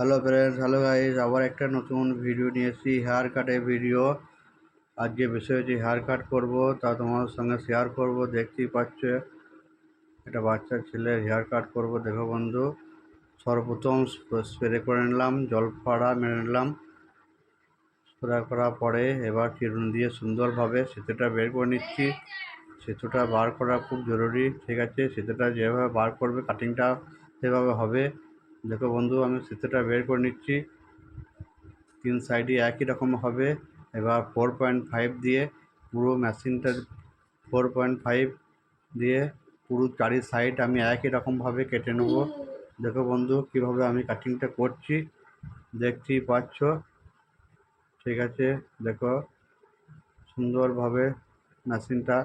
Hello friends hello guys আবার একটা নতুন ভিডিও নিয়ে এসেছি হেয়ার কাটের ভিডিও আজকে বিষয় হচ্ছে হেয়ার কাট করব, তা তোমার সঙ্গে শেয়ার করব, দেখতেই পাচ্ছ। একটা বাচ্চা ছেলে হেয়ার কাট করব, দেখো বন্ধু। সর্বপ্রথম স্প্রে করে নিলাম জল ফাড়া মেরে নিলাম। স্প্রে করার পরে এবার চিরুন দিয়ে সুন্দরভাবে সেতুটা বের করে নিচ্ছি। সেতুটা বার করা খুব জরুরি, ঠিক আছে? সেতুটা যেভাবে বার করবে কাটিংটা সেভাবে হবে। দেখো বন্ধু, আমি সুতোটা বের করে নিচ্ছি। তিন সাইডে একই রকম হবে। এবার ফোর পয়েন্ট ফাইভ দিয়ে পুরো মেশিনটা ফোর পয়েন্ট ফাইভ দিয়ে পুরো চারি সাইড আমি একই রকমভাবে কেটে নেব। দেখো বন্ধু, কীভাবে আমি কাটিংটা করছি। দেখতেই পাচ্ছ? ঠিক আছে, দেখো। সুন্দরভাবে মেশিনটা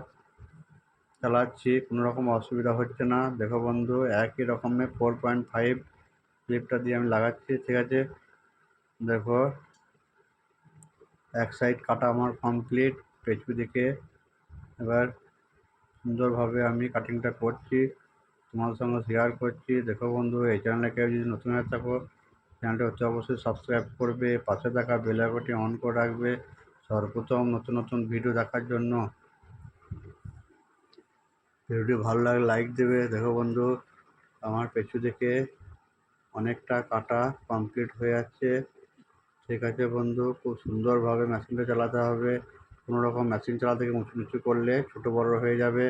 চালাচ্ছি, কোনো রকম অসুবিধা হচ্ছে না। দেখো বন্ধু, একই রকমের ফোর পয়েন্ট ফাইভ ক্লিপটা দিয়ে আমি লাগাচ্ছি, ঠিক আছে? দেখো, এক সাইড কাটা আমার কমপ্লিট পেছু দিকে। এবার সুন্দরভাবে আমি কাটিংটা করছি তোমার সঙ্গে শেয়ার করছি। দেখো বন্ধু, এই চ্যানেলে কেউ যদি নতুন হয়ে থাকো চ্যানেলটা হচ্ছে অবশ্যই সাবস্ক্রাইব করবে, পাশে থাকা বেলাকটি অন করে রাখবে। সর্বপ্রথম নতুন নতুন ভিডিও দেখার জন্য। ভিডিওটি ভালো লাগলে লাইক দেবে। দেখো বন্ধু, আমার পেছু থেকে অনেকটা কাটা কমপ্লিট হয়ে যাচ্ছে। ঠিক আছে বন্ধু, খুব সুন্দরভাবে মেশিনটা চালাতে হবে। কোনো রকম মেশিন চালাতে গিয়ে উঁচু নিচু করলে ছোটো বড়ো হয়ে যাবে।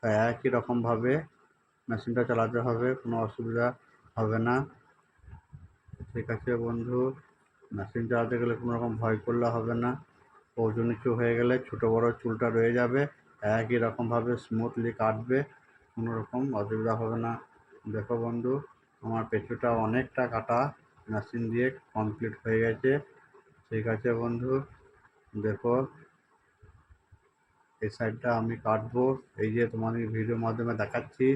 তাই একই রকমভাবে মেশিনটা চালাতে হবে, কোনো অসুবিধা হবে না। ঠিক আছে বন্ধু মেশিন চালাতে গেলে কোনো রকম ভয় করলে হবে না। উঁচু নিচু হয়ে গেলে ছোটো বড়ো চুলটা রয়ে যাবে। একই রকমভাবে স্মুথলি কাটবে, কোনো রকম অসুবিধা হবে না। দেখো বন্ধু আমার পেঁচুটা অনেকটা কাটা মেশিন দিয়ে কমপ্লিট হয়ে গেছে। ঠিক আছে বন্ধু, দেখো, এই সাইডটা আমি কাটবো। এই যে তোমাদের ভিডিওর মাধ্যমে দেখাচ্ছি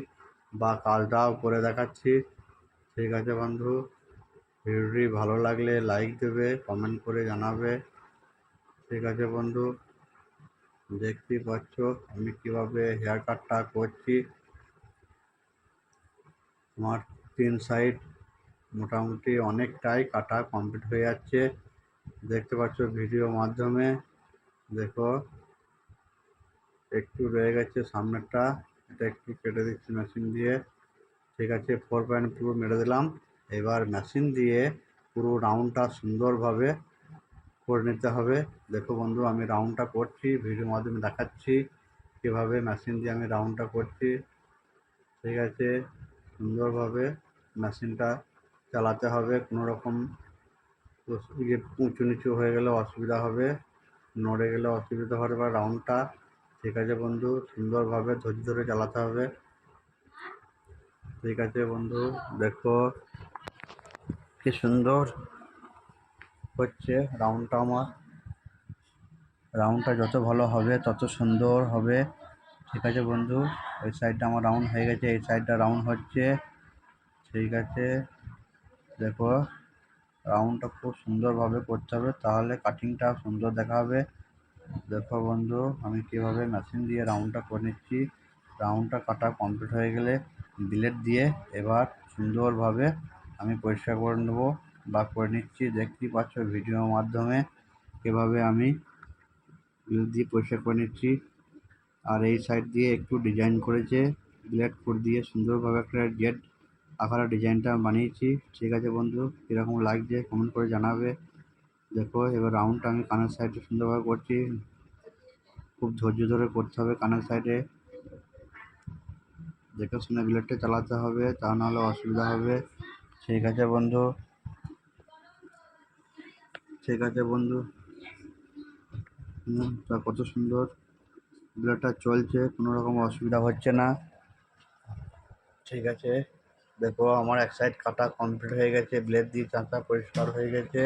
বা কাজটাও করে দেখাচ্ছি। ঠিক আছে বন্ধু, ভিডিওটি ভালো লাগলে লাইক দেবে কমেন্ট করে জানাবে। ঠিক আছে বন্ধু দেখতেই পাচ্ছ আমি কীভাবে হেয়ার কাটটা করছি। আমার তিন সাইড মোটামুটি অনেকটাই কাটা কমপ্লিট হয়ে যাচ্ছে। দেখতে পাচ্ছ ভিডিওর মাধ্যমে। দেখো, একটু রয়ে গেছে সামনেরটা। এটা একটু কেটে দিচ্ছি মেশিন দিয়ে। ঠিক আছে ফোর পয়েন্ট পুরো মেরে দিলাম। এবার মেশিন দিয়ে পুরো রাউন্ডটা সুন্দরভাবে করে নিতে হবে। দেখো বন্ধু, আমি রাউন্ডটা করছি ভিডিওর মাধ্যমে দেখাচ্ছি কীভাবে মেশিন দিয়ে আমি রাউন্ডটা করছি। ঠিক আছে, সুন্দরভাবে মেশিনটা চালাতে হবে, কোনো রকম ইয়ে উঁচু নিচু হয়ে গেলে অসুবিধা হবে, নড়ে গেলে অসুবিধা হবে বা রাউন্ডটা ঠিক আছে বন্ধু, সুন্দরভাবে ধৈর্য ধরে চালাতে হবে। ঠিক আছে বন্ধু, দেখো কি সুন্দর হচ্ছে রাউন্ডটা আমার। রাউন্ডটা যত ভালো হবে, তত সুন্দর হবে। ঠিক আছে বন্ধু ওই সাইডটা আমার রাউন্ড হয়ে গেছে, এই সাইডটা রাউন্ড হচ্ছে। ঠিক আছে। দেখো রাউন্ডটা খুব সুন্দরভাবে করতে হবে, তাহলে কাটিংটা সুন্দর দেখা হবে দেখো বন্ধু, আমি কীভাবে মেশিন দিয়ে রাউন্ডটা করে নিচ্ছি। রাউন্ডটা কাটা কমপ্লিট হয়ে গেলে ব্লেড দিয়ে এবার সুন্দরভাবে আমি পরিষ্কার করে নেব বা করে নিচ্ছি। দেখতেই পাচ্ছ ভিডিওর মাধ্যমে কীভাবে আমি দিয়ে পরিষ্কার করে নিচ্ছি। আর এই সাইড দিয়ে একটু ডিজাইন করেছে ব্লেড ফুট দিয়ে সুন্দরভাবে একটা জেড আকারে ডিজাইনটা বানিয়েছি। ঠিক আছে বন্ধু, কীরকম লাগছে কমেন্ট করে জানাবে। দেখো, এবার রাউন্ডটা আমি কানের সাইডে সুন্দরভাবে করছি। খুব ধৈর্য ধরে করতে হবে কানের সাইডে দেখে শুনে ব্লেডটা চালাতে হবে, তা নাহলে অসুবিধা হবে। ঠিক আছে বন্ধু। ঠিক আছে বন্ধু। হুম, তা কত সুন্দর। ব্লেডটা চলছে, কোনো রকম অসুবিধা হচ্ছে না। ঠিক আছে। দেখো, আমার এক সাইড কাটা কমপ্লিট হয়ে গেছে ব্লেড দিয়ে চাঁচা পরিষ্কার হয়ে গেছে।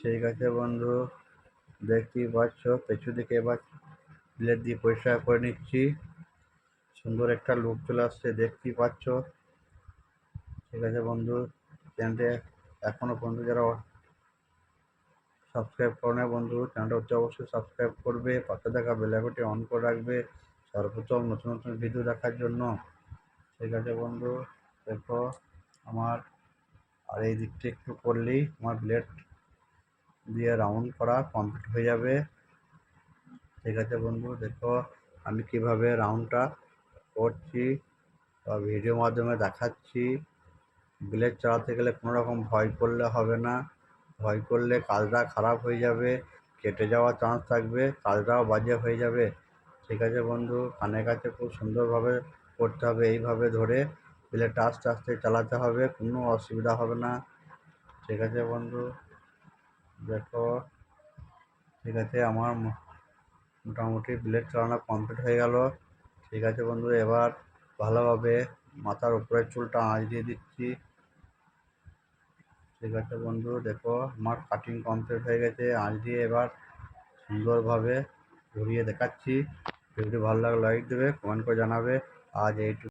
ঠিক আছে বন্ধু, দেখতেই পাচ্ছ পেছু দিকে এবার ব্লেড দিয়ে পরিষ্কার করে নিচ্ছি। সুন্দর একটা লুক চলে আসছে, দেখতেই পাচ্ছ। ঠিক আছে বন্ধু চ্যানেলটা এখনও বন্ধু যারা সাবস্ক্রাইব করে না বন্ধু চ্যানেলটা হচ্ছে অবশ্যই সাবস্ক্রাইব করবে। পাশে থাকা বেলাকটি অন করে রাখবে। সর্বপ্রথম নতুন নতুন ভিডিও দেখার জন্য। ঠিক আছে বন্ধু। দেখো আমার আর এই দিকটা একটু করলেই তোমার ব্লেড দিয়ে রাউন্ড করা কমপ্লিট হয়ে যাবে। ঠিক আছে বন্ধু, দেখো আমি কীভাবে রাউন্ডটা করছি বা ভিডিও মাধ্যমে দেখাচ্ছি। ব্লেড চালাতে গেলে কোনো রকম ভয় করলে হবে না। ভয় করলে কাজটা খারাপ হয়ে যাবে, কেটে যাওয়ার চান্স থাকবে, কাজটাও বাজে হয়ে যাবে। ঠিক আছে বন্ধু, কানের কাছে খুব সুন্দরভাবে করতে হবে এইভাবে ধরে। ব্লেডটা আস্তে আস্তে চালাতে হবে, কোনো অসুবিধা হবে না। ঠিক আছে বন্ধু? দেখো, ঠিক আছে, আমার মোটামুটি ব্লেড চালানো কমপ্লিট হয়ে গেল। ঠিক আছে বন্ধু, এবার ভালোভাবে মাথার উপরের চুলটা আঁচ দিয়ে দিচ্ছি। ঠিক আছে বন্ধু, দেখো, আমার কাটিং কমপ্লিট হয়ে গেছে। আঁচ দিয়ে এবার সুন্দরভাবে ঘুরিয়ে দেখাচ্ছি। ভিডিও ভালো লাগলে লাইক দেবে কমেন্ট করে জানাবে। আজ এইটুকু